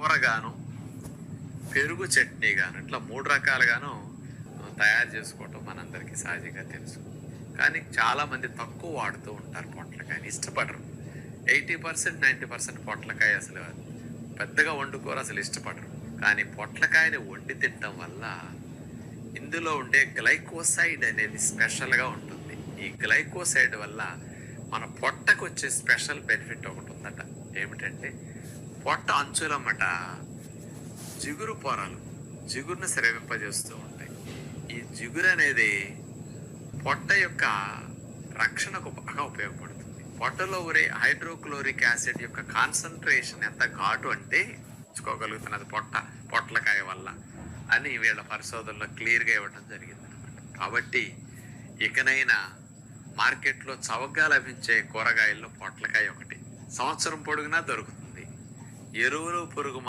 కూరగాను పెరుగు చట్నీ గాను ఇట్లా మూడు రకాలుగాను తయారు చేసుకోవటం మనందరికీ సహజంగా తెలుసు. కానీ చాలామంది తక్కువ వాడుతూ ఉంటారు పొట్లకాయని ఇష్టపడరు. ఎయిటీ పర్సెంట్ నైంటీ పర్సెంట్ పొట్లకాయ అసలు పెద్దగా వండుకోరు అసలు ఇష్టపడరు. కానీ పొట్లకాయని వండి తినడం వల్ల ఇందులో ఉండే గ్లైకోసైడ్ అనేది స్పెషల్గా ఉంటుంది. ఈ గ్లైకోసైడ్ వల్ల మన పొట్టకు వచ్చే స్పెషల్ బెనిఫిట్ ఒకటి ఉందట. ఏమిటంటే పొట్ట అంచులమ్మట. జిగురు పొరలు జిగురును శ్రవింపజేస్తూ ఉంటాయి. ఈ జిగురు అనేది పొట్ట యొక్క రక్షణకు బాగా ఉపయోగపడుతుంది. పొట్టలో ఉరే హైడ్రోక్లోరిక్ యాసిడ్ యొక్క కాన్సన్ట్రేషన్ ఎంత ఘాటు అంటే ఉంచుకోగలుగుతున్నది పొట్ట పొట్లకాయ వల్ల అని వీళ్ళ పరిశోధనలో క్లియర్గా ఇవ్వడం జరిగింది అనమాట కాబట్టి ఇకనైనా మార్కెట్లో చవకగా లభించే కూరగాయల్లో పొట్లకాయ ఒకటి. సంవత్సరం పొడుగునా దొరుకుతుంది. ఎరువులు పురుగు